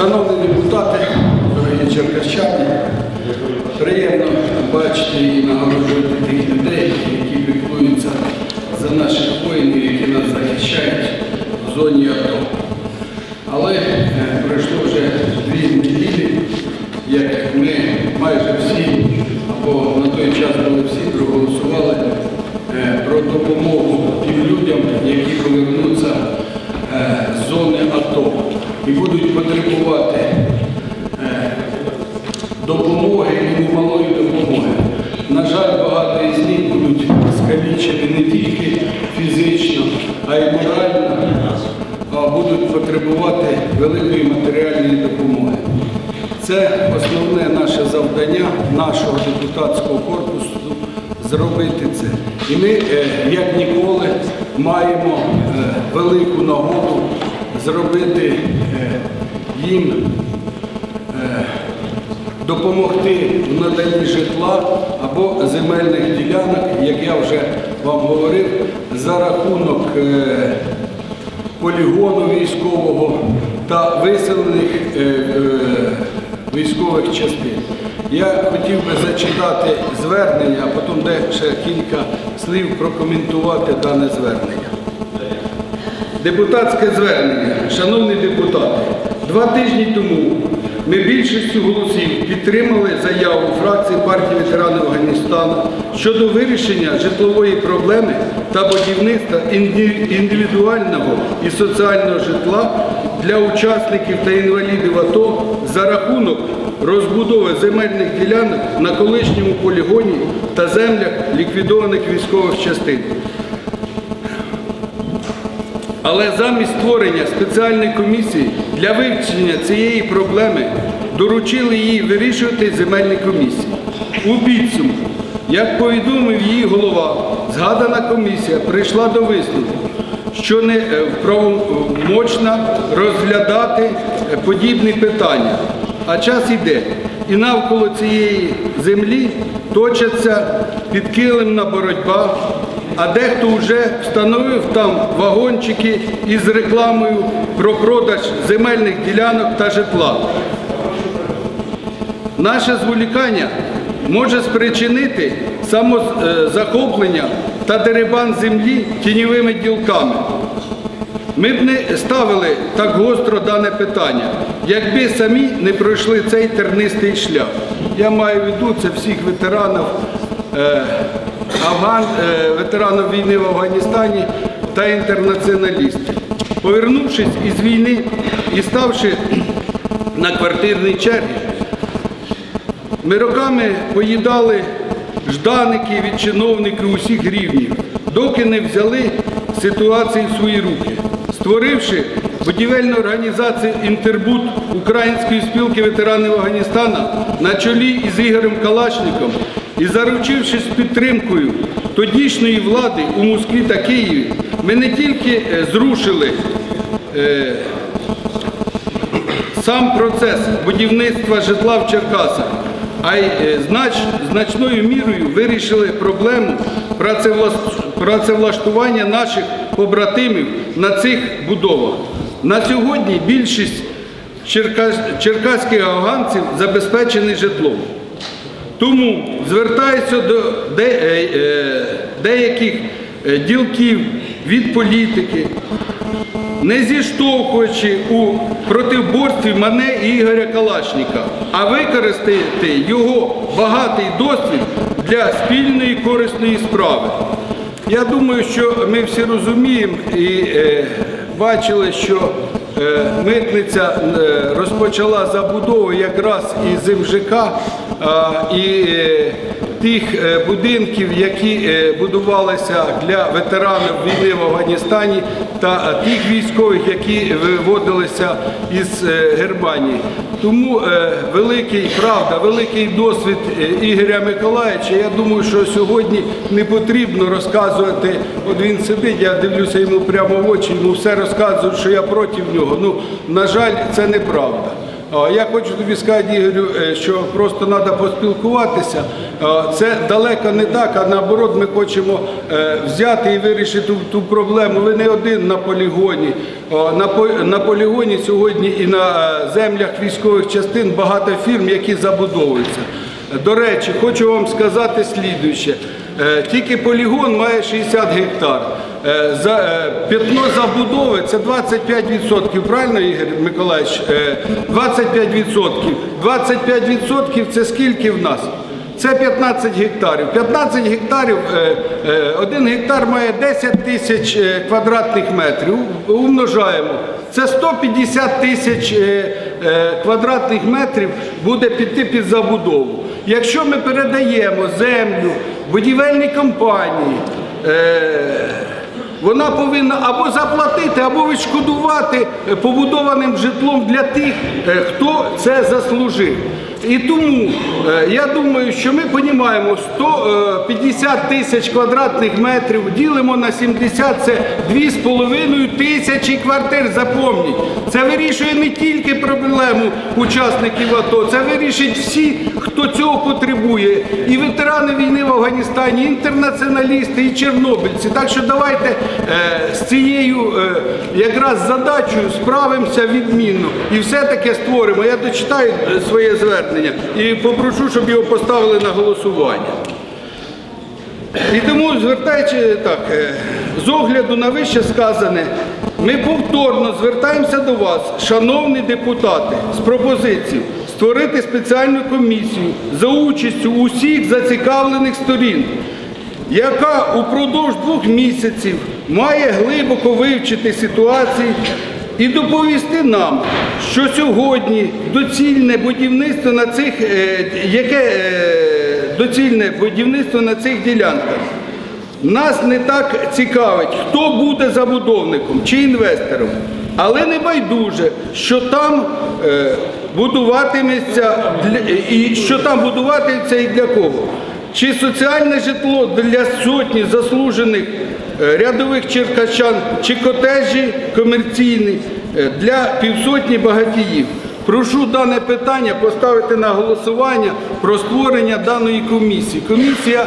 Шановні депутати, дорогі черкащани, приємно бачити і нагороджувати тих людей, які піклуються за наших воїнів, які нас захищають в зоні АТО. Але е, пройшло вже дві неділі, як ми майже всі, або на той час були всі, проголосували е, про допомогу тим людям, які повернуться е, з зони АТО і будуть потребувати Це основне наше завдання нашого депутатського корпусу зробити це. І ми, е, як ніколи, маємо е, велику нагоду зробити е, їм допомогти в наданні житла або земельних ділянок, як я вже вам говорив, за рахунок полігону військового та виселених військових частин. Я хотів би зачитати звернення, а потім ще кілька слів прокоментувати дане звернення. Депутатське звернення. Шановні депутати, два тижні тому ми більшістю голосів підтримали заяву фракції партії ветеранів Афганістану щодо вирішення житлової проблеми та будівництва індивідуального і соціального житла для учасників та інвалідів АТО за рахунок розбудови земельних ділянок на колишньому полігоні та землях ліквідованих військових частин. Але замість створення спеціальної комісії для вивчення цієї проблеми доручили її вирішувати земельні комісії. У підсумку, як повідомив її голова, згадана комісія прийшла до висновку, що не е, правомочна розглядати е, подібні питання. А час іде, і навколо цієї землі точаться підкилимна боротьба, а дехто вже встановив там вагончики із рекламою про продаж земельних ділянок та житла. Наше зволікання може спричинити самозахоплення та дерибан землі тіньовими ділками. Ми б не ставили так гостро дане питання, якби самі не пройшли цей тернистий шлях. Я маю в виду це всіх ветеранів, е, Афган, е, ветеранів війни в Афганістані та інтернаціоналістів. Повернувшись із війни і ставши на квартирній черзі, ми роками поїдали жданики від чиновників усіх рівнів, доки не взяли ситуацію в свої руки, створивши будівельну організацію Інтербут Української спілки ветеранів Афганістана на чолі із Ігорем Калашником і заручившись підтримкою тодішньої влади у Москві та Києві, ми не тільки е, зрушили е, сам процес будівництва житла в Черкасах, а й е, знач, значною мірою вирішили проблему працевлаштування наших побратимів на цих будовах. На сьогодні більшість черкаських афганців забезпечені житлом. Тому звертаюся до е, е, деяких ділків від політики, не зіштовхуючи у протиборстві мене і Ігоря Калашніка, а використати його багатий досвід для спільної корисної справи. Я думаю, що ми всі розуміємо і е, бачили, що е, митниця е, розпочала забудову якраз із МЖК а, і е, тих е, будинків, які е, будувалися для ветеранів війни в Афганістані та е, тих військових, які виводилися із Германії. Тому великий, правда, великий досвід Ігоря Миколаївича. Я думаю, що сьогодні не потрібно розказувати. От він сидить, я дивлюся йому прямо в очі, йому все розказують, що я проти нього. Ну, на жаль, це неправда. Я хочу тобі сказати, Ігорю, е, що просто треба поспілкуватися. Це далеко не так, а наоборот, ми хочемо е, взяти і вирішити ту, ту проблему. Ви не один на полігоні. На, полігоні сьогодні і на е, землях військових частин багато фірм, які забудовуються. До речі, хочу вам сказати слідуюче. Тільки полігон має 60 гектар. Е, е, п'ятно забудови це 25%, правильно, Ігор Миколаївич? Е, 25%. 25% це скільки в нас? Це 15 гектарів. 15 гектарів, один гектар має 10 тисяч квадратних метрів. Умножаємо. Це 150 тисяч квадратних метрів буде піти під забудову. Якщо ми передаємо землю будівельній компанії, вона повинна або заплатити, або відшкодувати е, побудованим житлом для тих, е, хто це заслужив. І тому е, я думаю, що ми розуміємо 150 тисяч квадратних метрів ділимо на 70, це 2,5 тисячі квартир. Запомніть, це вирішує не тільки проблему учасників АТО, це вирішить всі, хто цього потребує. І ветерани війни в Афганістані, і інтернаціоналісти, і чорнобильці. Так що давайте е, з цією е, якраз задачею справимося відмінно і все-таки створимо. Я дочитаю своє звернення і попрошу, щоб його поставили на голосування. І тому, звертаючи так, е, з огляду на вище сказане, ми повторно звертаємося до вас, шановні депутати, з пропозицією створити спеціальну комісію за участю усіх зацікавлених сторін, яка упродовж двох місяців має глибоко вивчити ситуацію і доповісти нам, що сьогодні доцільне будівництво на цих, е, яке е, доцільне будівництво на цих ділянках. Нас не так цікавить, хто буде забудовником чи інвестором, але не байдуже, що там е, будуватиметься і що там будуватиметься і для кого. Чи соціальне житло для сотні заслужених е, рядових черкащан, чи котежі комерційні е, для півсотні багатіїв. Прошу дане питання поставити на голосування про створення даної комісії. Комісія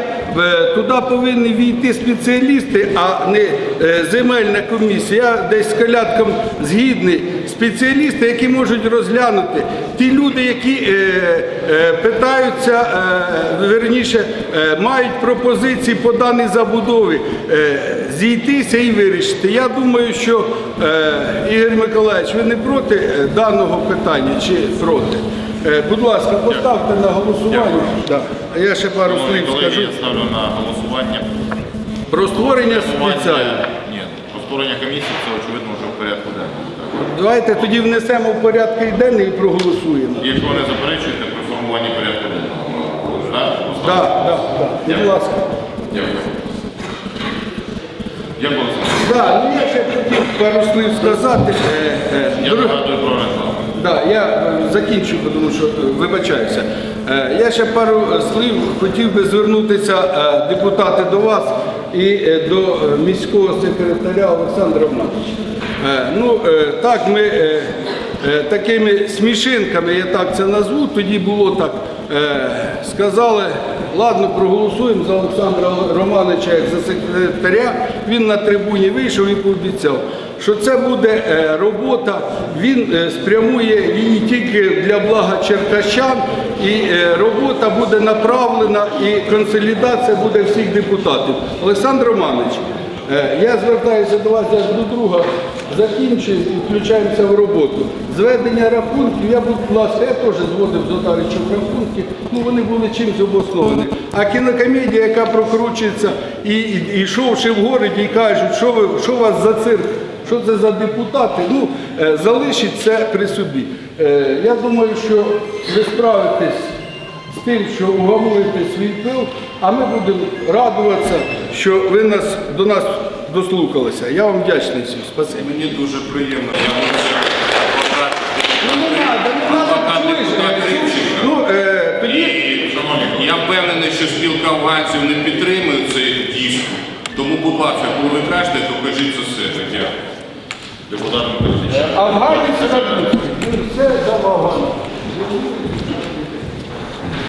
туди повинні війти спеціалісти, а не е, земельна комісія. Я десь з калятком згідний. Спеціалісти, які можуть розглянути ті люди, які е, е, питаються, е, верніше, е, мають пропозиції по даній забудові, е, зійтися і вирішити. Я думаю, що е, Ігор Миколаївич, ви не проти е, даного питання чи проти? Е, Будь ласка, поставте на голосування. Да. А Я ще пару Шановні слів колеги, скажу я ставлю на голосування. про створення спеціального. Спеціально. Ні, про створення комісії це очевидно вже в порядку денному. Так. Давайте тоді внесемо в порядок денний і проголосуємо. Якщо ви не заперечуєте при формуванні порядку денного. Так? Так, так, так. Будь ласка. Дякую. Дякую. Олександр. Да, ну я ще хотів пару слів сказати. Е, е, Я нагадую про рекламу. Да, я закінчу, тому що е, вибачаюся. Е, Я ще пару слів хотів би звернутися е, депутати до вас і до міського секретаря Олександра Романовича. Е, Ну, так, ми такими смішинками, я так це назву, тоді було так, сказали, ладно, проголосуємо за Олександра Романовича як за секретаря. Він на трибуні вийшов і пообіцяв що це буде е, робота, він е, спрямує її тільки для блага черкащан, і е, робота буде направлена, і консолідація буде всіх депутатів. Олександр Романович, я звертаюся до вас як до друга. Закінчуємо і включаємося в роботу. Зведення рахунків, я, будь ласка, я теж зводив з Отаричів рахунки, ну вони були чимось обосновані. А кінокомедія, яка прокручується, і, йшовши в городі, і кажуть, що ви що вас за цирк, що це за депутати, ну е, залишіть це при собі. Е, Я думаю, що ви справитесь з тим, що угамуєте свій пил, а ми будемо радуватися, що ви нас до нас дослухалися. Я вам вдячний всім. Спасибі. Мені дуже приємно. Я впевнений, що спілка афганців не підтримує цей дійсно. Тому, будь ласка, коли ви кажете, то кажіть за себе. Дякую. Депутатом. Афганець Радуцький. Все за Афганців.